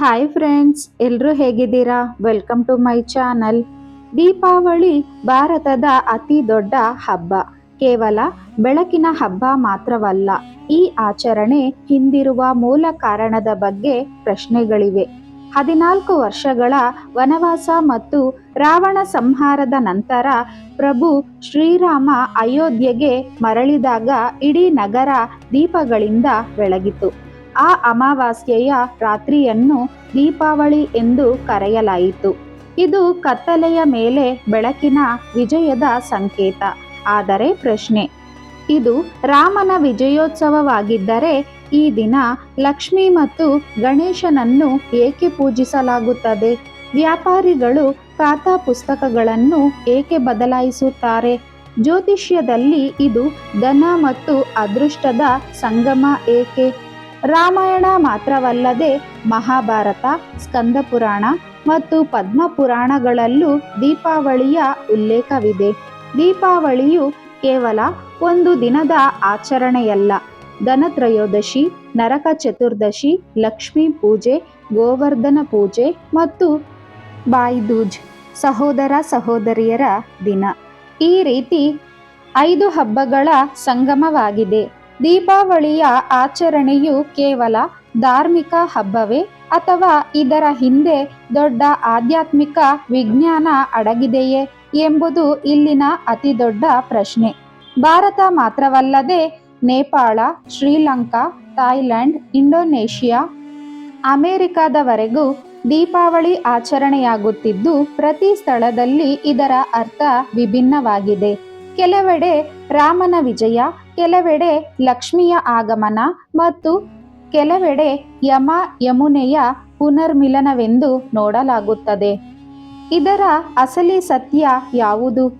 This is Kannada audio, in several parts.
ಹಾಯ್ ಫ್ರೆಂಡ್ಸ್ ಎಲ್ಲರೂ ಹೇಗಿದ್ದೀರಾ? Welcome to my channel Deepavali ಭಾರತದ ಅತಿ ದೊಡ್ಡ ಹಬ್ಬ. ಕೇವಲ ಬೆಳಕಿನ ಹಬ್ಬ ಮಾತ್ರವಲ್ಲ, ಈ ಆಚರಣೆ ಹಿಂದಿರುವ ಮೂಲ ಕಾರಣದ ಬಗ್ಗೆ ಪ್ರಶ್ನೆಗಳಿವೆ. ಹದಿನಾಲ್ಕು ವರ್ಷಗಳ ವನವಾಸ ಮತ್ತು ರಾವಣ ಸಂಹಾರದ ನಂತರ ಪ್ರಭು ಶ್ರೀರಾಮ ಅಯೋಧ್ಯೆಗೆ ಮರಳಿದಾಗ ಇಡೀ ನಗರ ದೀಪಗಳಿಂದ ಬೆಳಗಿತು. ಆ ಅಮಾವಾಸ್ಯೆಯ ರಾತ್ರಿಯನ್ನು ದೀಪಾವಳಿ ಎಂದು ಕರೆಯಲಾಯಿತು. ಇದು ಕತ್ತಲೆಯ ಮೇಲೆ ಬೆಳಕಿನ ವಿಜಯದ ಸಂಕೇತ, ಆದರೆ ಪ್ರಶ್ನೆ, ಇದು ರಾಮನ ವಿಜಯೋತ್ಸವವಾಗಿದ್ದರೆ ಈ ದಿನ ಲಕ್ಷ್ಮಿ ಮತ್ತು ಗಣೇಶನನ್ನು ಏಕೆ ಪೂಜಿಸಲಾಗುತ್ತದೆ? ವ್ಯಾಪಾರಿಗಳು ಖಾತಾ ಪುಸ್ತಕಗಳನ್ನು ಏಕೆ ಬದಲಾಯಿಸುತ್ತಾರೆ? ಜ್ಯೋತಿಷ್ಯದಲ್ಲಿ ಇದು ಧನ ಮತ್ತು ಅದೃಷ್ಟದ ಸಂಗಮ ಏಕೆ? ರಾಮಾಯಣ ಮಾತ್ರವಲ್ಲದೆ ಮಹಾಭಾರತ ಸ್ಕಂದ ಪುರಾಣ ಮತ್ತು ಪದ್ಮ ಪುರಾಣಗಳಲ್ಲೂ ದೀಪಾವಳಿಯ ಉಲ್ಲೇಖವಿದೆ. ದೀಪಾವಳಿಯು ಕೇವಲ ಒಂದು ದಿನದ ಆಚರಣೆಯಲ್ಲ. ಧನತ್ರಯೋದಶಿ, ನರಕ ಚತುರ್ದಶಿ, ಲಕ್ಷ್ಮೀ ಪೂಜೆ, ಗೋವರ್ಧನ ಪೂಜೆ ಮತ್ತು ಬಾಯ್ದೂಜ್, ಸಹೋದರ ಸಹೋದರಿಯರ ದಿನ. ಈ ರೀತಿ ಐದು ಹಬ್ಬಗಳ ಸಂಗಮವಾಗಿದೆ. ದೀಪಾವಳಿಯ ಆಚರಣೆಯು ಕೇವಲ ಧಾರ್ಮಿಕ ಹಬ್ಬವೇ ಅಥವಾ ಇದರ ಹಿಂದೆ ದೊಡ್ಡ ಆಧ್ಯಾತ್ಮಿಕ ವಿಜ್ಞಾನ ಅಡಗಿದೆಯೇ ಎಂಬುದು ಇಲ್ಲಿನ ಅತಿ ದೊಡ್ಡ ಪ್ರಶ್ನೆ. ಭಾರತ ಮಾತ್ರವಲ್ಲದೆ ನೇಪಾಳ, ಶ್ರೀಲಂಕಾ, ಥಾಯ್ಲೆಂಡ್, ಇಂಡೋನೇಷಿಯಾ, ಅಮೆರಿಕದವರೆಗೂ ದೀಪಾವಳಿ ಆಚರಣೆಯಾಗುತ್ತಿದ್ದು ಪ್ರತಿ ಸ್ಥಳದಲ್ಲಿ ಇದರ ಅರ್ಥ ವಿಭಿನ್ನವಾಗಿದೆ. ಕೆಲವೆಡೆ ರಾಮನ ವಿಜಯ ಕೆಲವೆಡೆ ಲಕ್ಷ್ಮಿಯ ಆಗಮನ ಮತ್ತು ಕೆಲವೆಡೆ ಯಮ ಯಮುನೆಯ ಪುನರ್ಮಿಲನವೆಂದು ನೋಡಲಾಗುತ್ತದೆ. ಇದರ ಅಸಲಿ ಸತ್ಯ ಯಾವುದು?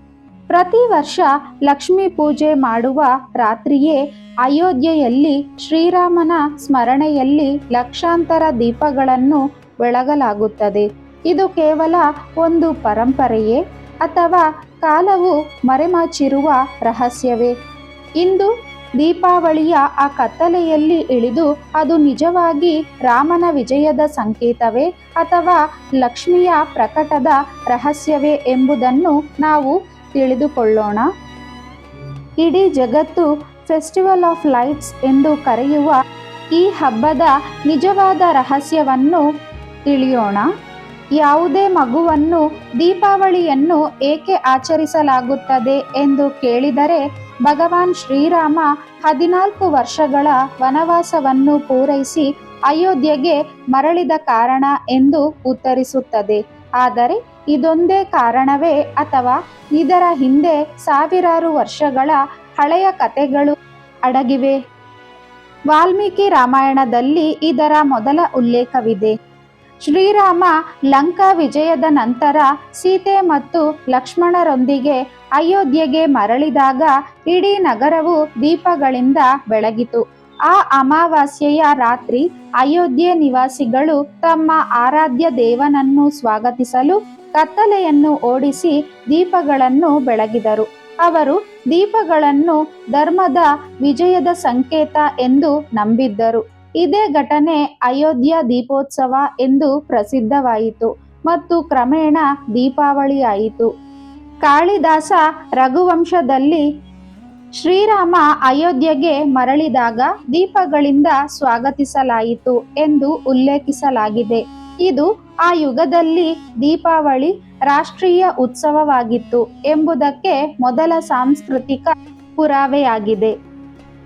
ಪ್ರತಿ ವರ್ಷ ಲಕ್ಷ್ಮೀ ಪೂಜೆ ಮಾಡುವ ರಾತ್ರಿಯೇ ಅಯೋಧ್ಯೆಯಲ್ಲಿ ಶ್ರೀರಾಮನ ಸ್ಮರಣೆಯಲ್ಲಿ ಲಕ್ಷಾಂತರ ದೀಪಗಳನ್ನು ಬೆಳಗಲಾಗುತ್ತದೆ. ಇದು ಕೇವಲ ಒಂದು ಪರಂಪರೆಯೇ ಅಥವಾ ಕಾಲವು ಮರೆಮಾಚಿರುವ ರಹಸ್ಯವೇ? ಇಂದು ದೀಪಾವಳಿಯ ಆ ಕತ್ತಲೆಯಲ್ಲಿ ಇಳಿದು ಅದು ನಿಜವಾಗಿ ರಾಮನ ವಿಜಯದ ಸಂಕೇತವೇ ಅಥವಾ ಲಕ್ಷ್ಮಿಯ ಪ್ರಕಟದ ರಹಸ್ಯವೇ ಎಂಬುದನ್ನು ನಾವು ತಿಳಿದುಕೊಳ್ಳೋಣ. ಇಡೀ ಜಗತ್ತು ಫೆಸ್ಟಿವಲ್ ಆಫ್ ಲೈಟ್ಸ್ ಎಂದು ಕರೆಯುವ ಈ ಹಬ್ಬದ ನಿಜವಾದ ರಹಸ್ಯವನ್ನು ತಿಳಿಯೋಣ. ಯಾವುದೇ ಮಗುವನ್ನು ದೀಪಾವಳಿಯನ್ನು ಏಕೆ ಆಚರಿಸಲಾಗುತ್ತದೆ ಎಂದು ಕೇಳಿದರೆ ಭಗವಾನ್ ಶ್ರೀರಾಮ ಹದಿನಾಲ್ಕು ವರ್ಷಗಳ ವನವಾಸವನ್ನು ಪೂರೈಸಿ ಅಯೋಧ್ಯೆಗೆ ಮರಳಿದ ಕಾರಣ ಎಂದು ಉತ್ತರಿಸುತ್ತದೆ. ಆದರೆ ಇದೊಂದೇ ಕಾರಣವೇ ಅಥವಾ ಇದರ ಹಿಂದೆ ಸಾವಿರಾರು ವರ್ಷಗಳ ಹಳೆಯ ಕಥೆಗಳು ಅಡಗಿವೆ. ವಾಲ್ಮೀಕಿ ರಾಮಾಯಣದಲ್ಲಿ ಇದರ ಮೊದಲ ಉಲ್ಲೇಖವಿದೆ. ಶ್ರೀರಾಮ ಲಂಕಾ ವಿಜಯದ ನಂತರ ಸೀತೆ ಮತ್ತು ಲಕ್ಷ್ಮಣರೊಂದಿಗೆ ಅಯೋಧ್ಯೆಗೆ ಮರಳಿದಾಗ ಇಡೀ ನಗರವು ದೀಪಗಳಿಂದ ಬೆಳಗಿತು. ಆ ಅಮಾವಾಸ್ಯೆಯ ರಾತ್ರಿ ಅಯೋಧ್ಯೆ ನಿವಾಸಿಗಳು ತಮ್ಮ ಆರಾಧ್ಯ ದೇವನನ್ನು ಸ್ವಾಗತಿಸಲು ಕತ್ತಲೆಯನ್ನು ಓಡಿಸಿ ದೀಪಗಳನ್ನು ಬೆಳಗಿದರು. ಅವರು ದೀಪಗಳನ್ನು ಧರ್ಮದ ವಿಜಯದ ಸಂಕೇತ ಎಂದು ನಂಬಿದ್ದರು. ಇದೇ ಘಟನೆ ಅಯೋಧ್ಯ ದೀಪೋತ್ಸವ ಎಂದು ಪ್ರಸಿದ್ಧವಾಯಿತು ಮತ್ತು ಕ್ರಮೇಣ ದೀಪಾವಳಿಯಾಯಿತು. ಕಾಳಿದಾಸ ರಘುವಂಶದಲ್ಲಿ ಶ್ರೀರಾಮ ಅಯೋಧ್ಯೆಗೆ ಮರಳಿದಾಗ ದೀಪಗಳಿಂದ ಸ್ವಾಗತಿಸಲಾಯಿತು ಎಂದು ಉಲ್ಲೇಖಿಸಲಾಗಿದೆ. ಇದು ಆ ಯುಗದಲ್ಲಿ ದೀಪಾವಳಿ ರಾಷ್ಟ್ರೀಯ ಉತ್ಸವವಾಗಿತ್ತು ಎಂಬುದಕ್ಕೆ ಮೊದಲ ಸಾಂಸ್ಕೃತಿಕ ಪುರಾವೆಯಾಗಿದೆ.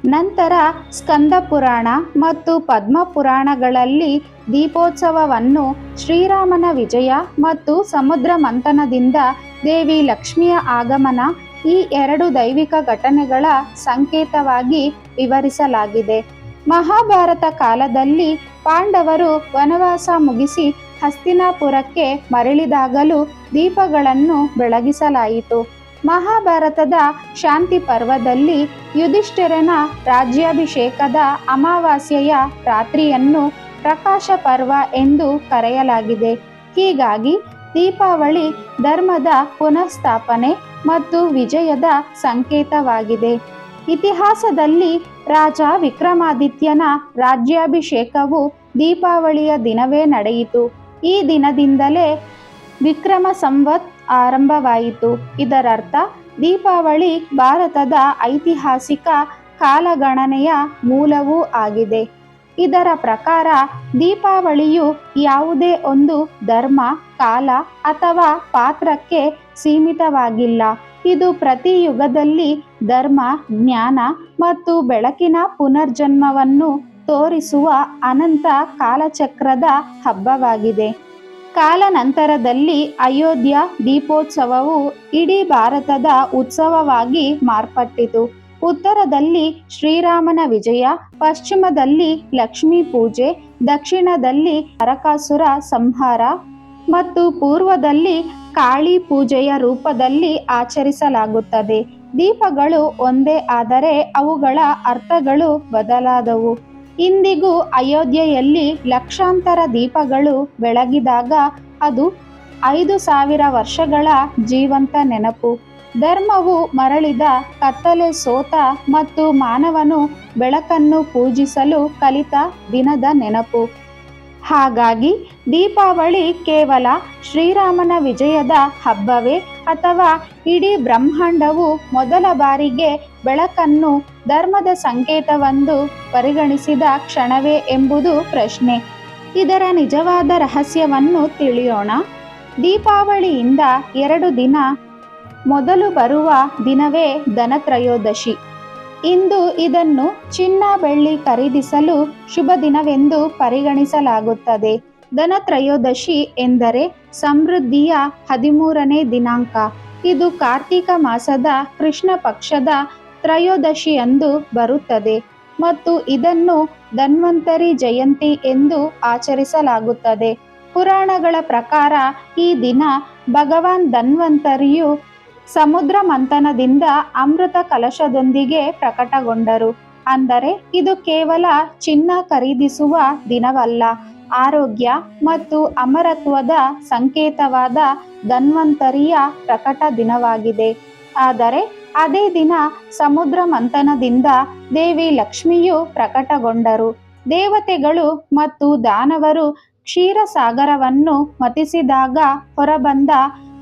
ನಂತರ ಸ್ಕಂದ ಪುರಾಣ ಮತ್ತು ಪದ್ಮ ಪುರಾಣಗಳಲ್ಲಿ ದೀಪೋತ್ಸವವನ್ನು ಶ್ರೀರಾಮನ ವಿಜಯ ಮತ್ತು ಸಮುದ್ರ ಮಂಥನದಿಂದ ದೇವಿ ಲಕ್ಷ್ಮಿಯ ಆಗಮನ ಈ ಎರಡು ದೈವಿಕ ಘಟನೆಗಳ ಸಂಕೇತವಾಗಿ ವಿವರಿಸಲಾಗಿದೆ. ಮಹಾಭಾರತ ಕಾಲದಲ್ಲಿ ಪಾಂಡವರು ವನವಾಸ ಮುಗಿಸಿ ಹಸ್ತಿನಾಪುರಕ್ಕೆ ಮರಳಿದಾಗಲೂ ದೀಪಗಳನ್ನು ಬೆಳಗಿಸಲಾಯಿತು. ಮಹಾಭಾರತದ ಶಾಂತಿ ಪರ್ವದಲ್ಲಿ ಯುಧಿಷ್ಠಿರನ ರಾಜ್ಯಾಭಿಷೇಕದ ಅಮಾವಾಸ್ಯೆಯ ರಾತ್ರಿಯನ್ನು ಪ್ರಕಾಶ ಪರ್ವ ಎಂದು ಕರೆಯಲಾಗಿದೆ. ಹೀಗಾಗಿ ದೀಪಾವಳಿ ಧರ್ಮದ ಪುನಃಸ್ಥಾಪನೆ ಮತ್ತು ವಿಜಯದ ಸಂಕೇತವಾಗಿದೆ. ಇತಿಹಾಸದಲ್ಲಿ ರಾಜ ವಿಕ್ರಮಾದಿತ್ಯನ ರಾಜ್ಯಾಭಿಷೇಕವು ದೀಪಾವಳಿಯ ದಿನವೇ ನಡೆಯಿತು. ಈ ದಿನದಿಂದಲೇ ವಿಕ್ರಮ ಸಂವತ್ ಆರಂಭವಾಯಿತು. ಇದರರ್ಥ, ದೀಪಾವಳಿ ಭಾರತದ ಐತಿಹಾಸಿಕ ಕಾಲಗಣನೆಯ ಮೂಲವೂ ಆಗಿದೆ. ಇದರ ಪ್ರಕಾರ ದೀಪಾವಳಿಯು ಯಾವುದೇ ಒಂದು ಧರ್ಮ, ಕಾಲ ಅಥವಾ ಪಾತ್ರಕ್ಕೆ ಸೀಮಿತವಾಗಿಲ್ಲ. ಇದು ಪ್ರತಿ ಯುಗದಲ್ಲಿ ಧರ್ಮ, ಜ್ಞಾನ ಮತ್ತು ಬೆಳಕಿನ ಪುನರ್ಜನ್ಮವನ್ನು ತೋರಿಸುವ ಅನಂತ ಕಾಲಚಕ್ರದ ಹಬ್ಬವಾಗಿದೆ. ಕಾಲನಂತರದಲ್ಲಿ ಅಯೋಧ್ಯ ದೀಪೋತ್ಸವವು ಇಡೀ ಭಾರತದ ಉತ್ಸವವಾಗಿ ಮಾರ್ಪಟ್ಟಿತು. ಉತ್ತರದಲ್ಲಿ ಶ್ರೀರಾಮನ ವಿಜಯ, ಪಶ್ಚಿಮದಲ್ಲಿ ಲಕ್ಷ್ಮೀ ಪೂಜೆ, ದಕ್ಷಿಣದಲ್ಲಿ ಅರಕಾಸುರ ಸಂಹಾರ ಮತ್ತು ಪೂರ್ವದಲ್ಲಿ ಕಾಳಿ ಪೂಜೆಯ ರೂಪದಲ್ಲಿ ಆಚರಿಸಲಾಗುತ್ತದೆ. ದೀಪಗಳು ಒಂದೇ ಆದರೆ ಅವುಗಳ ಅರ್ಥಗಳು ಬದಲಾದವು. ಇಂದಿಗೂ ಅಯೋಧ್ಯೆಯಲ್ಲಿ ಲಕ್ಷಾಂತರ ದೀಪಗಳು ಬೆಳಗಿದಾಗ ಅದು ಐದು ಸಾವಿರ ವರ್ಷಗಳ ಜೀವಂತ ನೆನಪು. ಧರ್ಮವು ಮರಳಿದ ಕತ್ತಲೆ ಸೋತ ಮತ್ತು ಮಾನವನು ಬೆಳಕನ್ನು ಪೂಜಿಸಲು ಕಲಿತ ದಿನದ ನೆನಪು. ಹಾಗಾಗಿ ದೀಪಾವಳಿ ಕೇವಲ ಶ್ರೀರಾಮನ ವಿಜಯದ ಹಬ್ಬವೇ ಅಥವಾ ಇಡೀ ಬ್ರಹ್ಮಾಂಡವು ಮೊದಲ ಬಾರಿಗೆ ಬೆಳಕನ್ನು ಧರ್ಮದ ಸಂಕೇತವೆಂದು ಪರಿಗಣಿಸಿದ ಕ್ಷಣವೇ ಎಂಬುದು ಪ್ರಶ್ನೆ. ಇದರ ನಿಜವಾದ ರಹಸ್ಯವನ್ನು ತಿಳಿಯೋಣ. ದೀಪಾವಳಿಯಿಂದ ಎರಡು ದಿನ ಮೊದಲು ಬರುವ ದಿನವೇ ಧನತ್ರಯೋದಶಿ. ಇಂದು ಇದನ್ನು ಚಿನ್ನ ಬೆಳ್ಳಿ ಖರೀದಿಸಲು ಶುಭ ದಿನವೆಂದು ಪರಿಗಣಿಸಲಾಗುತ್ತದೆ. ಧನತ್ರಯೋದಶಿ ಎಂದರೆ ಸಮೃದ್ಧಿಯ ಹದಿಮೂರನೇ ದಿನಾಂಕ. ಇದು ಕಾರ್ತಿಕ ಮಾಸದ ಕೃಷ್ಣ ಪಕ್ಷದ ತ್ರಯೋದಶಿಯಂದು ಬರುತ್ತದೆ ಮತ್ತು ಇದನ್ನು ಧನ್ವಂತರಿ ಜಯಂತಿ ಎಂದು ಆಚರಿಸಲಾಗುತ್ತದೆ. ಪುರಾಣಗಳ ಪ್ರಕಾರ ಈ ದಿನ ಭಗವಾನ್ ಧನ್ವಂತರಿಯು ಸಮುದ್ರ ಮಂಥನದಿಂದ ಅಮೃತ ಕಲಶದೊಂದಿಗೆ ಪ್ರಕಟಗೊಂಡರು. ಅಂದರೆ, ಇದು ಕೇವಲ ಚಿನ್ನ ಖರೀದಿಸುವ ದಿನವಲ್ಲ. ಆರೋಗ್ಯ ಮತ್ತು ಅಮರತ್ವದ ಸಂಕೇತವಾದ ಧನ್ವಂತರಿಯ ಪ್ರಕಟ ದಿನವಾಗಿದೆ. ಆದರೆ, ಅದೇ ದಿನ ಸಮುದ್ರ ಮಂಥನದಿಂದ ದೇವಿ ಲಕ್ಷ್ಮಿಯು ಪ್ರಕಟಗೊಂಡರು. ದೇವತೆಗಳು ಮತ್ತು ದಾನವರು ಕ್ಷೀರಸಾಗರವನ್ನು ಮತಿಸಿದಾಗ ಹೊರಬಂದ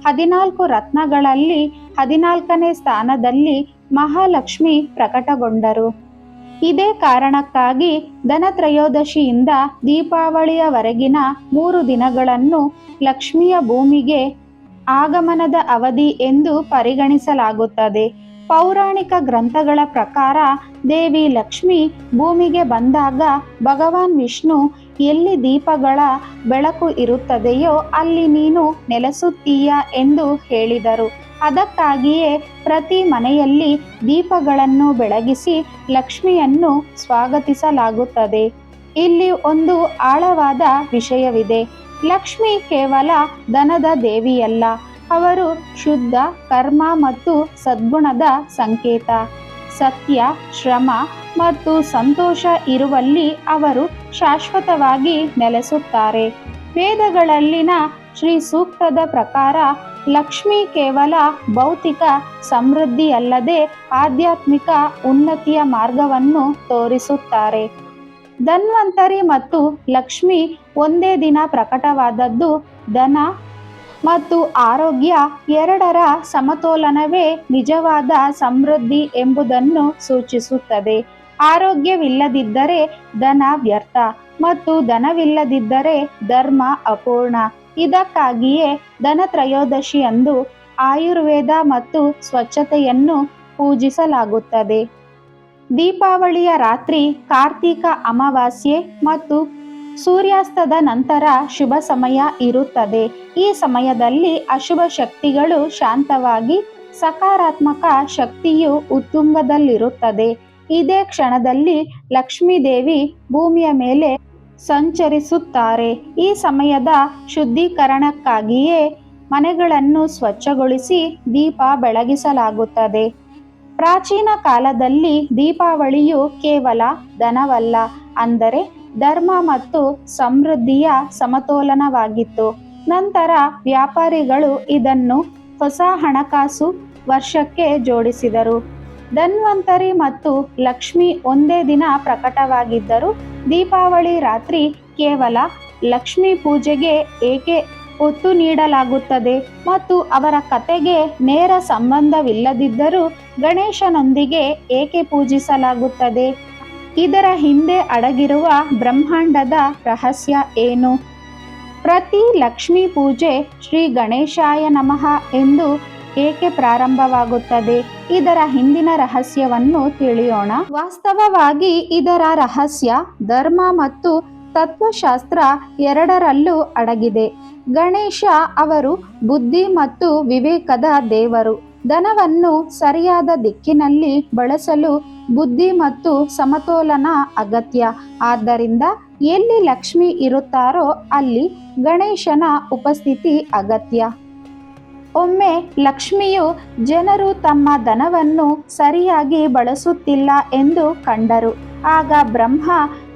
ಹದಿನಾಲ್ಕು ರತ್ನಗಳಲ್ಲಿ ಹದಿನಾಲ್ಕನೇ ಸ್ಥಾನದಲ್ಲಿ ಮಹಾಲಕ್ಷ್ಮಿ ಪ್ರಕಟಗೊಂಡರು. ಇದೇ ಕಾರಣಕ್ಕಾಗಿ ಧನತ್ರಯೋದಶಿಯಿಂದ ದೀಪಾವಳಿಯವರೆಗಿನ ಮೂರು ದಿನಗಳನ್ನು ಲಕ್ಷ್ಮಿಯ ಭೂಮಿಗೆ ಆಗಮನದ ಅವಧಿ ಎಂದು ಪರಿಗಣಿಸಲಾಗುತ್ತದೆ. ಪೌರಾಣಿಕ ಗ್ರಂಥಗಳ ಪ್ರಕಾರ ದೇವಿ ಲಕ್ಷ್ಮಿ ಭೂಮಿಗೆ ಬಂದಾಗ ಭಗವಾನ್ ವಿಷ್ಣು ಎಲ್ಲಿ ದೀಪಗಳ ಬೆಳಕು ಇರುತ್ತದೆಯೋ ಅಲ್ಲಿ ನೀನು ನೆಲೆಸುತ್ತೀಯ ಎಂದು ಹೇಳಿದರು. ಅದಕ್ಕಾಗಿಯೇ ಪ್ರತಿ ಮನೆಯಲ್ಲಿ ದೀಪಗಳನ್ನು ಬೆಳಗಿಸಿ ಲಕ್ಷ್ಮಿಯನ್ನು ಸ್ವಾಗತಿಸಲಾಗುತ್ತದೆ. ಇಲ್ಲಿ ಒಂದು ಆಳವಾದ ವಿಷಯವಿದೆ. ಲಕ್ಷ್ಮಿ ಕೇವಲ ದನದ ದೇವಿಯಲ್ಲ, ಅವರು ಶುದ್ಧ, ಕರ್ಮ ಮತ್ತು ಸದ್ಗುಣದ ಸಂಕೇತ. ಸತ್ಯ, ಶ್ರಮ ಮತ್ತು ಸಂತೋಷ ಇರುವಲ್ಲಿ ಅವರು ಶಾಶ್ವತವಾಗಿ ನೆಲೆಸುತ್ತಾರೆ. ವೇದಗಳಲ್ಲಿನ ಶ್ರೀ ಸೂಕ್ತದ ಪ್ರಕಾರ ಲಕ್ಷ್ಮಿ ಕೇವಲ ಭೌತಿಕ ಸಮೃದ್ಧಿಯಲ್ಲದೆ ಆಧ್ಯಾತ್ಮಿಕ ಉನ್ನತಿಯ ಮಾರ್ಗವನ್ನು ತೋರಿಸುತ್ತಾರೆ. ಧನ್ವಂತರಿ ಮತ್ತು ಲಕ್ಷ್ಮಿ ಒಂದೇ ದಿನ ಪ್ರಕಟವಾದದ್ದು ಧನ ಮತ್ತು ಆರೋಗ್ಯ ಎರಡರ ಸಮತೋಲನವೇ ನಿಜವಾದ ಸಮೃದ್ಧಿ ಎಂಬುದನ್ನು ಸೂಚಿಸುತ್ತದೆ. ಆರೋಗ್ಯವಿಲ್ಲದಿದ್ದರೆ ಧನ ವ್ಯರ್ಥ ಮತ್ತು ಧನವಿಲ್ಲದಿದ್ದರೆ ಧರ್ಮ ಅಪೂರ್ಣ. ಇದಕ್ಕಾಗಿಯೇ ಧನತ್ರಯೋದಶಿಯಂದು ಆಯುರ್ವೇದ ಮತ್ತು ಸ್ವಚ್ಛತೆಯನ್ನು ಪೂಜಿಸಲಾಗುತ್ತದೆ. ದೀಪಾವಳಿಯ ರಾತ್ರಿ ಕಾರ್ತಿಕ ಅಮಾವಾಸ್ಯೆ ಮತ್ತು ಸೂರ್ಯಾಸ್ತದ ನಂತರ ಶುಭ ಸಮಯ ಇರುತ್ತದೆ. ಈ ಸಮಯದಲ್ಲಿ ಅಶುಭ ಶಕ್ತಿಗಳು ಶಾಂತವಾಗಿ ಸಕಾರಾತ್ಮಕ ಶಕ್ತಿಯು ಉತ್ತುಂಗದಲ್ಲಿರುತ್ತದೆ. ಇದೇ ಕ್ಷಣದಲ್ಲಿ ಲಕ್ಷ್ಮೀದೇವಿ ಭೂಮಿಯ ಮೇಲೆ ಸಂಚರಿಸುತ್ತಾರೆ. ಈ ಸಮಯದ ಶುದ್ಧೀಕರಣಕ್ಕಾಗಿಯೇ ಮನೆಗಳನ್ನು ಸ್ವಚ್ಛಗೊಳಿಸಿ ದೀಪ ಬೆಳಗಿಸಲಾಗುತ್ತದೆ. ಪ್ರಾಚೀನ ಕಾಲದಲ್ಲಿ ದೀಪಾವಳಿಯು ಕೇವಲ ಧನವಲ್ಲ, ಅಂದರೆ ಧರ್ಮ ಮತ್ತು ಸಮೃದ್ಧಿಯ ಸಮತೋಲನವಾಗಿತ್ತು. ನಂತರ ವ್ಯಾಪಾರಿಗಳು ಇದನ್ನು ಹೊಸ ಹಣಕಾಸು ವರ್ಷಕ್ಕೆ ಜೋಡಿಸಿದರು. ಧನ್ವಂತರಿ ಮತ್ತು ಲಕ್ಷ್ಮಿ ಒಂದೇ ದಿನ ಪ್ರಕಟವಾಗಿದ್ದರು ದೀಪಾವಳಿ ರಾತ್ರಿ ಕೇವಲ ಲಕ್ಷ್ಮಿ ಪೂಜೆಗೆ ಏಕೆ ಒತ್ತು ನೀಡಲಾಗುತ್ತದೆ ಮತ್ತು ಅವರ ಕತೆಗೆ ನೇರ ಸಂಬಂಧವಿಲ್ಲದಿದ್ದರೂ ಗಣೇಶನೊಂದಿಗೆ ಏಕೆ ಪೂಜಿಸಲಾಗುತ್ತದೆ? ಇದರ ಹಿಂದೆ ಅಡಗಿರುವ ಬ್ರಹ್ಮಾಂಡದ ರಹಸ್ಯ ಏನು? ಪ್ರತಿ ಲಕ್ಷ್ಮೀ ಪೂಜೆ ಶ್ರೀ ಗಣೇಶಾಯ ನಮಃ ಎಂದು ಏಕೆ ಪ್ರಾರಂಭವಾಗುತ್ತದೆ? ಇದರ ಹಿಂದಿನ ರಹಸ್ಯವನ್ನು ತಿಳಿಯೋಣ. ವಾಸ್ತವವಾಗಿ ಇದರ ರಹಸ್ಯ ಧರ್ಮ ಮತ್ತು ತತ್ವಶಾಸ್ತ್ರ ಎರಡರಲ್ಲೂ ಅಡಗಿದೆ. ಗಣೇಶ ಅವರು ಬುದ್ಧಿ ಮತ್ತು ವಿವೇಕದ ದೇವರು. ಧನವನ್ನು ಸರಿಯಾದ ದಿಕ್ಕಿನಲ್ಲಿ ಬಳಸಲು ಬುದ್ಧಿ ಮತ್ತು ಸಮತೋಲನ ಅಗತ್ಯ. ಆದ್ದರಿಂದ ಎಲ್ಲಿ ಲಕ್ಷ್ಮಿ ಇರುತ್ತಾರೋ ಅಲ್ಲಿ ಗಣೇಶನ ಉಪಸ್ಥಿತಿ ಅಗತ್ಯ. ಒಮ್ಮೆ ಲಕ್ಷ್ಮಿಯು ಜನರು ತಮ್ಮ ಧನವನ್ನು ಸರಿಯಾಗಿ ಬಳಸುತ್ತಿಲ್ಲ ಎಂದು ಕಂಡರು. ಆಗ ಬ್ರಹ್ಮ,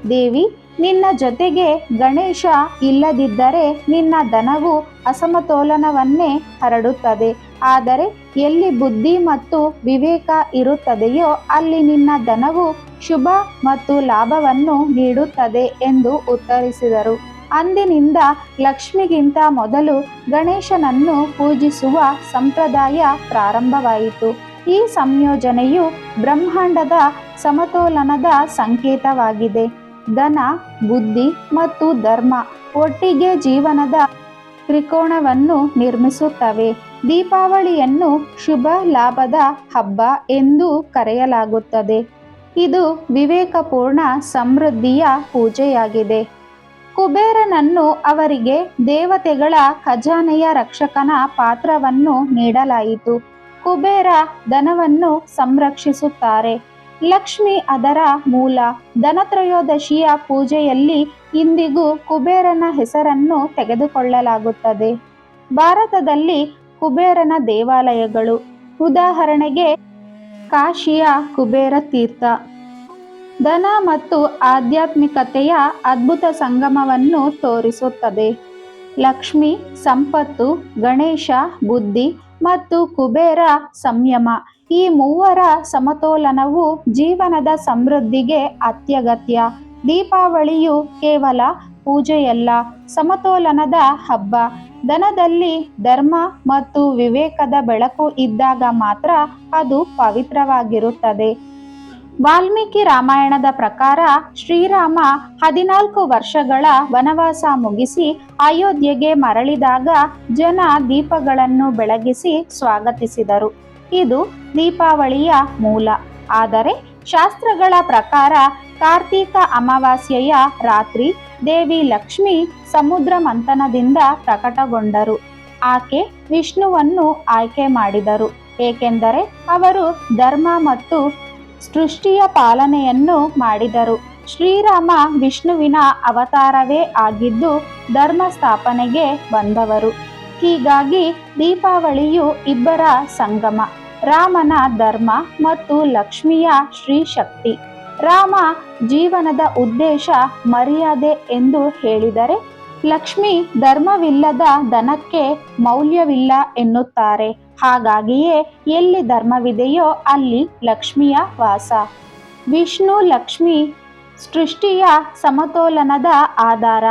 ದೇವಿ, ನಿನ್ನ ಜೊತೆಗೆ ಗಣೇಶ ಇಲ್ಲದಿದ್ದರೆ ನಿನ್ನ ಧನವು ಅಸಮತೋಲನವನ್ನೇ ಹರಡುತ್ತದೆ. ಆದರೆ ಎಲ್ಲಿ ಬುದ್ಧಿ ಮತ್ತು ವಿವೇಕ ಇರುತ್ತದೆಯೋ ಅಲ್ಲಿ ನಿನ್ನ ಧನವು ಶುಭ ಮತ್ತು ಲಾಭವನ್ನು ನೀಡುತ್ತದೆ ಎಂದು ಉತ್ತರಿಸಿದರು. ಅಂದಿನಿಂದ ಲಕ್ಷ್ಮಿಗಿಂತ ಮೊದಲು ಗಣೇಶನನ್ನು ಪೂಜಿಸುವ ಸಂಪ್ರದಾಯ ಪ್ರಾರಂಭವಾಯಿತು. ಈ ಸಂಯೋಜನೆಯು ಬ್ರಹ್ಮಾಂಡದ ಸಮತೋಲನದ ಸಂಕೇತವಾಗಿದೆ. ಧನ, ಬುದ್ಧಿ ಮತ್ತು ಧರ್ಮ ಒಟ್ಟಿಗೆ ಜೀವನದ ತ್ರಿಕೋಣವನ್ನು ನಿರ್ಮಿಸುತ್ತವೆ. ದೀಪಾವಳಿಯನ್ನು ಶುಭ ಲಾಭದ ಹಬ್ಬ ಎಂದು ಕರೆಯಲಾಗುತ್ತದೆ. ಇದು ವಿವೇಕಪೂರ್ಣ ಸಮೃದ್ಧಿಯ ಪೂಜೆಯಾಗಿದೆ. ಕುಬೇರನನ್ನು ಅವರಿಗೆ ದೇವತೆಗಳ ಖಜಾನೆಯ ರಕ್ಷಕನ ಪಾತ್ರವನ್ನು ನೀಡಲಾಯಿತು. ಕುಬೇರ ಧನವನ್ನು ಸಂರಕ್ಷಿಸುತ್ತಾರೆ. ಲಕ್ಷ್ಮಿ ಅದರ ಮೂಲ. ಧನತ್ರಯೋದಶಿಯ ಪೂಜೆಯಲ್ಲಿ ಇಂದಿಗೂ ಕುಬೇರನ ಹೆಸರನ್ನು ತೆಗೆದುಕೊಳ್ಳಲಾಗುತ್ತದೆ. ಭಾರತದಲ್ಲಿ ಕುಬೇರನ ದೇವಾಲಯಗಳು. ಉದಾಹರಣೆಗೆ ಕಾಶಿಯ ಕುಬೇರ ತೀರ್ಥ. ಧನ ಮತ್ತು ಆಧ್ಯಾತ್ಮಿಕತೆಯ ಅದ್ಭುತ ಸಂಗಮವನ್ನು ತೋರಿಸುತ್ತದೆ. ಲಕ್ಷ್ಮಿ, ಸಂಪತ್ತು, ಗಣೇಶ, ಬುದ್ಧಿ ಮತ್ತು ಕುಬೇರ ಸಂಯಮ ಈ ಮೂವರ ಸಮತೋಲನವು ಜೀವನದ ಸಮೃದ್ಧಿಗೆ ಅತ್ಯಗತ್ಯ. ದೀಪಾವಳಿಯು ಕೇವಲ ಪೂಜೆಯಲ್ಲ, ಸಮತೋಲನದ ಹಬ್ಬ. ಧನದಲ್ಲಿ ಧರ್ಮ ಮತ್ತು ವಿವೇಕದ ಬೆಳಕು ಇದ್ದಾಗ ಮಾತ್ರ ಅದು ಪವಿತ್ರವಾಗಿರುತ್ತದೆ. ವಾಲ್ಮೀಕಿ ರಾಮಾಯಣದ ಪ್ರಕಾರ ಶ್ರೀರಾಮ ಹದಿನಾಲ್ಕು ವರ್ಷಗಳ ವನವಾಸ ಮುಗಿಸಿ ಅಯೋಧ್ಯೆಗೆ ಮರಳಿದಾಗ ಜನ ದೀಪಗಳನ್ನು ಬೆಳಗಿಸಿ ಸ್ವಾಗತಿಸಿದರು. ಇದು ದೀಪಾವಳಿಯ ಮೂಲ. ಆದರೆ ಶಾಸ್ತ್ರಗಳ ಪ್ರಕಾರ ಕಾರ್ತೀಕ ಅಮಾವಾಸ್ಯೆಯ ರಾತ್ರಿ ದೇವಿ ಲಕ್ಷ್ಮಿ ಸಮುದ್ರ ಮಂಥನದಿಂದ ಪ್ರಕಟಗೊಂಡರು. ಆಕೆ ವಿಷ್ಣುವನ್ನು ಆಯ್ಕೆ ಮಾಡಿದರು. ಏಕೆಂದರೆ ಅವರು ಧರ್ಮ ಮತ್ತು ಸೃಷ್ಟಿಯ ಪಾಲನೆಯನ್ನು ಮಾಡಿದರು. ಶ್ರೀರಾಮ ವಿಷ್ಣುವಿನ ಅವತಾರವೇ ಆಗಿದ್ದು ಧರ್ಮ ಸ್ಥಾಪನೆಗೆ ಬಂದವರು. ಹೀಗಾಗಿ ದೀಪಾವಳಿಯು ಇಬ್ಬರ ಸಂಗಮ, ರಾಮನ ಧರ್ಮ ಮತ್ತು ಲಕ್ಷ್ಮಿಯ ಶ್ರೀ ಶಕ್ತಿ ರಾಮ ಜೀವನದ ಉದ್ದೇಶ ಮರ್ಯಾದೆ ಎಂದು ಹೇಳಿದರೆ ಲಕ್ಷ್ಮಿ ಧರ್ಮವಿಲ್ಲದ ದನಕ್ಕೆ ಮೌಲ್ಯವಿಲ್ಲ ಎನ್ನುತ್ತಾರೆ. ಹಾಗಾಗಿಯೇ ಎಲ್ಲಿ ಧರ್ಮವಿದೆಯೋ ಅಲ್ಲಿ ಲಕ್ಷ್ಮಿಯ ವಾಸ. ವಿಷ್ಣು ಲಕ್ಷ್ಮಿ ಸೃಷ್ಟಿಯ ಸಮತೋಲನದ ಆಧಾರ.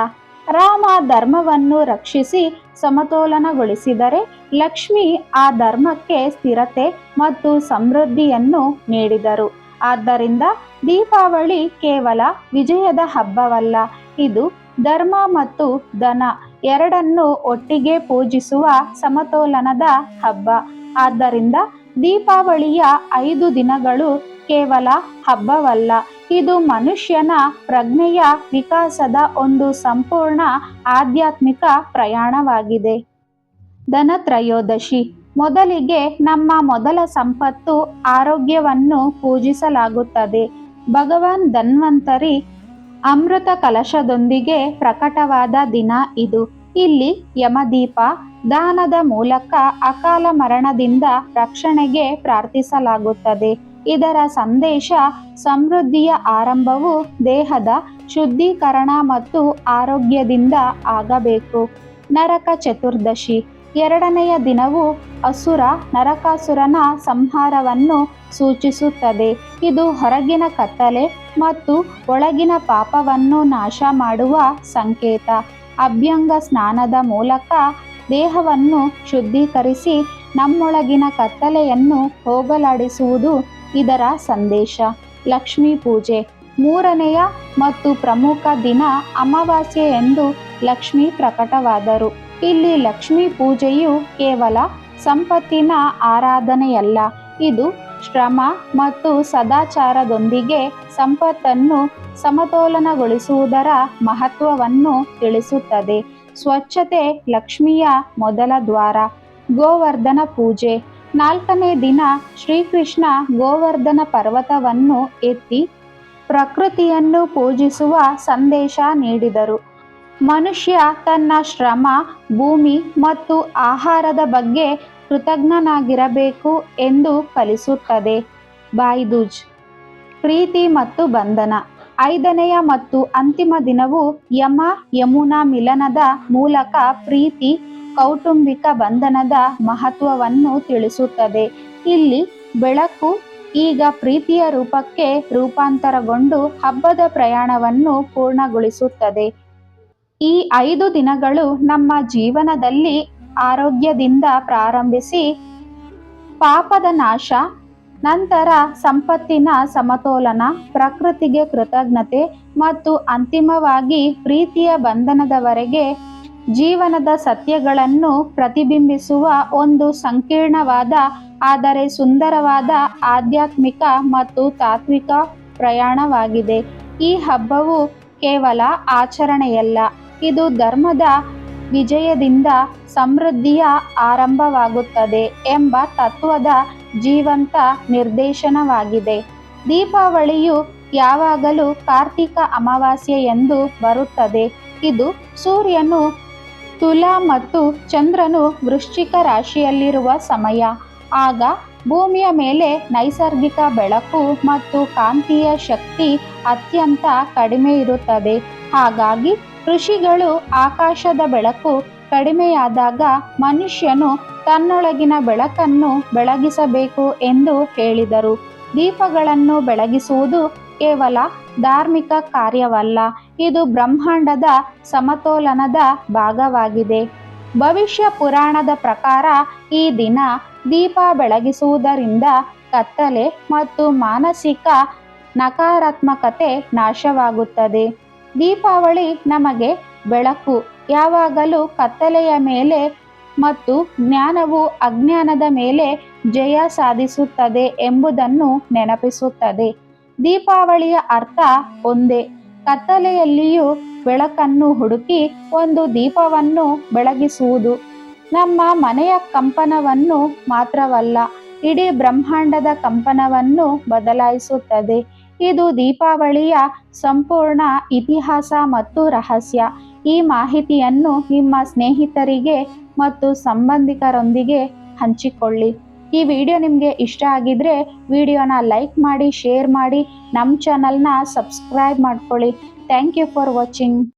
ರಾಮ ಧರ್ಮವನ್ನು ರಕ್ಷಿಸಿ ಸಮತೋಲನಗೊಳಿಸಿದರೆ ಲಕ್ಷ್ಮಿ ಆ ಧರ್ಮಕ್ಕೆ ಸ್ಥಿರತೆ ಮತ್ತು ಸಮೃದ್ಧಿಯನ್ನು ನೀಡಿದರು. ಆದ್ದರಿಂದ ದೀಪಾವಳಿ ಕೇವಲ ವಿಜಯದ ಹಬ್ಬವಲ್ಲ, ಇದು ಧರ್ಮ ಮತ್ತು ಧನ ಎರಡನ್ನು ಒಟ್ಟಿಗೆ ಪೂಜಿಸುವ ಸಮತೋಲನದ ಹಬ್ಬ. ಆದ್ದರಿಂದ ದೀಪಾವಳಿಯ ಐದು ದಿನಗಳು ಕೇವಲ ಹಬ್ಬವಲ್ಲ, ಇದು ಮನುಷ್ಯನ ಪ್ರಜ್ಞೆಯ ವಿಕಾಸದ ಒಂದು ಸಂಪೂರ್ಣ ಆಧ್ಯಾತ್ಮಿಕ ಪ್ರಯಾಣವಾಗಿದೆ. ಧನತ್ರಯೋದಶಿ ಮೊದಲಿಗೆ ನಮ್ಮ ಮೊದಲ ಸಂಪತ್ತು ಆರೋಗ್ಯವನ್ನು ಪೂಜಿಸಲಾಗುತ್ತದೆ. ಭಗವಾನ್ ಧನ್ವಂತರಿ ಅಮೃತ ಕಲಶದೊಂದಿಗೆ ಪ್ರಕಟವಾದ ದಿನ ಇದು. ಇಲ್ಲಿ ಯಮದೀಪ ದಾನದ ಮೂಲಕ ಅಕಾಲ ಮರಣದಿಂದ ರಕ್ಷಣೆಗೆ ಪ್ರಾರ್ಥಿಸಲಾಗುತ್ತದೆ. ಇದರ ಸಂದೇಶ, ಸಮೃದ್ಧಿಯ ಆರಂಭವು ದೇಹದ ಶುದ್ಧೀಕರಣ ಮತ್ತು ಆರೋಗ್ಯದಿಂದ ಆಗಬೇಕು. ನರಕ ಚತುರ್ದಶಿ ಎರಡನೆಯ ದಿನವು ಅಸುರ ನರಕಾಸುರನ ಸಂಹಾರವನ್ನು ಸೂಚಿಸುತ್ತದೆ. ಇದು ಹೊರಗಿನ ಕತ್ತಲೆ ಮತ್ತು ಒಳಗಿನ ಪಾಪವನ್ನು ನಾಶ ಮಾಡುವ ಸಂಕೇತ. ಅಭ್ಯಂಗ ಸ್ನಾನದ ಮೂಲಕ ದೇಹವನ್ನು ಶುದ್ಧೀಕರಿಸಿ ನಮ್ಮೊಳಗಿನ ಕತ್ತಲೆಯನ್ನು ಹೋಗಲಾಡಿಸುವುದು ಇದರ ಸಂದೇಶ. ಲಕ್ಷ್ಮೀ ಪೂಜೆ. ಮೂರನೆಯ ಮತ್ತು ಪ್ರಮುಖ ದಿನ ಅಮಾವಾಸ್ಯೆ ಎಂದು ಲಕ್ಷ್ಮಿ ಪ್ರಕಟವಾದರು. ಇಲ್ಲಿ ಲಕ್ಷ್ಮೀ ಪೂಜೆಯು ಕೇವಲ ಸಂಪತ್ತಿನ ಆರಾಧನೆಯಲ್ಲ. ಇದು ಶ್ರಮ ಮತ್ತು ಸದಾಚಾರದೊಂದಿಗೆ ಸಂಪತ್ತನ್ನು ಸಮತೋಲನಗೊಳಿಸುವುದರ ಮಹತ್ವವನ್ನು ತಿಳಿಸುತ್ತದೆ. ಸ್ವಚ್ಛತೆ ಲಕ್ಷ್ಮಿಯ ಮೊದಲ ದ್ವಾರ, ಗೋವರ್ಧನ ಪೂಜೆ. ನಾಲ್ಕನೇ ದಿನ ಶ್ರೀಕೃಷ್ಣ ಗೋವರ್ಧನ ಪರ್ವತವನ್ನು ಎತ್ತಿ ಪ್ರಕೃತಿಯನ್ನು ಪೂಜಿಸುವ ಸಂದೇಶ ನೀಡಿದರು. ಮನುಷ್ಯ ತನ್ನ ಶ್ರಮ, ಭೂಮಿ ಮತ್ತು ಆಹಾರದ ಬಗ್ಗೆ ಕೃತಜ್ಞನಾಗಿರಬೇಕು ಎಂದು ಕಲಿಸುತ್ತದೆ ಬಾಯ್ದೂಜ್ ಪ್ರೀತಿ ಮತ್ತು ಬಂಧನ. ಐದನೆಯ ಮತ್ತು ಅಂತಿಮ ದಿನವು ಯಮ, ಯಮುನಾ ಮಿಲನದ ಮೂಲಕ ಪ್ರೀತಿ, ಕೌಟುಂಬಿಕ ಬಂಧನದ ಮಹತ್ವವನ್ನು ತಿಳಿಸುತ್ತದೆ. ಇಲ್ಲಿ ಬೆಳಕು ಈಗ ಪ್ರೀತಿಯ ರೂಪಕ್ಕೆ ರೂಪಾಂತರಗೊಂಡು ಹಬ್ಬದ ಪ್ರಯಾಣವನ್ನು ಪೂರ್ಣಗೊಳಿಸುತ್ತದೆ. ಈ ಐದು ದಿನಗಳು ನಮ್ಮ ಜೀವನದಲ್ಲಿ ಆರೋಗ್ಯದಿಂದ ಪ್ರಾರಂಭಿಸಿ ಪಾಪದ ನಾಶ, ನಂತರ ಸಂಪತ್ತಿನ ಸಮತೋಲನ, ಪ್ರಕೃತಿಗೆ ಕೃತಜ್ಞತೆ ಮತ್ತು ಅಂತಿಮವಾಗಿ ಪ್ರೀತಿಯ ಬಂಧನದವರೆಗೆ ಜೀವನದ ಸತ್ಯಗಳನ್ನು ಪ್ರತಿಬಿಂಬಿಸುವ ಒಂದು ಸಂಕೀರ್ಣವಾದ, ಆದರೆ ಸುಂದರವಾದ ಆಧ್ಯಾತ್ಮಿಕ ಮತ್ತು ತಾತ್ವಿಕ ಪ್ರಯಾಣವಾಗಿದೆ. ಈ ಹಬ್ಬವು ಕೇವಲ ಆಚರಣೆಯಲ್ಲ. ಇದು ಧರ್ಮದ ವಿಜಯದಿಂದ ಸಮೃದ್ಧಿಯ ಆರಂಭವಾಗುತ್ತದೆ ಎಂಬ ತತ್ವದ ಜೀವಂತ ನಿರ್ದೇಶನವಾಗಿದೆ. ದೀಪಾವಳಿಯು ಯಾವಾಗಲೂ ಕಾರ್ತಿಕ ಅಮಾವಾಸ್ಯೆ ಎಂದು ಬರುತ್ತದೆ. ಇದು ಸೂರ್ಯನು ತುಲಾ ಮತ್ತು ಚಂದ್ರನು ವೃಶ್ಚಿಕ ರಾಶಿಯಲ್ಲಿರುವ ಸಮಯ. ಆಗ ಭೂಮಿಯ ಮೇಲೆ ನೈಸರ್ಗಿಕ ಬೆಳಕು ಮತ್ತು ಕಾಂತೀಯ ಶಕ್ತಿ ಅತ್ಯಂತ ಕಡಿಮೆ ಇರುತ್ತದೆ. ಹಾಗಾಗಿ ಋಷಿಗಳು ಆಕಾಶದ ಬೆಳಕು ಕಡಿಮೆಯಾದಾಗ ಮನುಷ್ಯನು ತನ್ನೊಳಗಿನ ಬೆಳಕನ್ನು ಬೆಳಗಿಸಬೇಕು ಎಂದು ಹೇಳಿದರು. ದೀಪಗಳನ್ನು ಬೆಳಗಿಸುವುದು ಕೇವಲ ಧಾರ್ಮಿಕ ಕಾರ್ಯವಲ್ಲ, ಇದು ಬ್ರಹ್ಮಾಂಡದ ಸಮತೋಲನದ ಭಾಗವಾಗಿದೆ. ಭವಿಷ್ಯ ಪುರಾಣದ ಪ್ರಕಾರ ಈ ದಿನ ದೀಪ ಬೆಳಗಿಸುವುದರಿಂದ ಕತ್ತಲೆ ಮತ್ತು ಮಾನಸಿಕ ನಕಾರಾತ್ಮಕತೆ ನಾಶವಾಗುತ್ತದೆ. ದೀಪಾವಳಿ ನಮಗೆ ಬೆಳಕು. ಯಾವಾಗಲೂ ಕತ್ತಲೆಯ ಮೇಲೆ ಮತ್ತು ಜ್ಞಾನವು ಅಜ್ಞಾನದ ಮೇಲೆ ಜಯ ಸಾಧಿಸುತ್ತದೆ ಎಂಬುದನ್ನು ನೆನಪಿಸುತ್ತದೆ. ದೀಪಾವಳಿಯ ಅರ್ಥ ಒಂದೇ. ಕತ್ತಲೆಯಲ್ಲಿಯೂ ಬೆಳಕನ್ನು ಹುಡುಕಿ ಒಂದು ದೀಪವನ್ನು ಬೆಳಗಿಸುವುದು. ನಮ್ಮ ಮನೆಯ ಕಂಪನವನ್ನು ಮಾತ್ರವಲ್ಲ, ಇಡೀ ಬ್ರಹ್ಮಾಂಡದ ಕಂಪನವನ್ನು ಬದಲಾಯಿಸುತ್ತದೆ. ಇದು ದೀಪಾವಳಿಯ ಸಂಪೂರ್ಣ ಇತಿಹಾಸ ಮತ್ತು ರಹಸ್ಯ. ಈ ಮಾಹಿತಿಯನ್ನು ನಿಮ್ಮ ಸ್ನೇಹಿತರಿಗೆ ಮತ್ತು ಸಂಬಂಧಿಕರೊಂದಿಗೆ ಹಂಚಿಕೊಳ್ಳಿ. ಈ ವಿಡಿಯೋ ನಿಮಗೆ ಇಷ್ಟ ಆಗಿದ್ರೆ ವಿಡಿಯೋನ ಲೈಕ್ ಮಾಡಿ, ಶೇರ್ ಮಾಡಿ, ನಮ್ಮ ಚಾನಲ್ನ ಸಬ್ಸ್ಕ್ರೈಬ್ ಮಾಡ್ಕೊಳ್ಳಿ. Thank you for watching.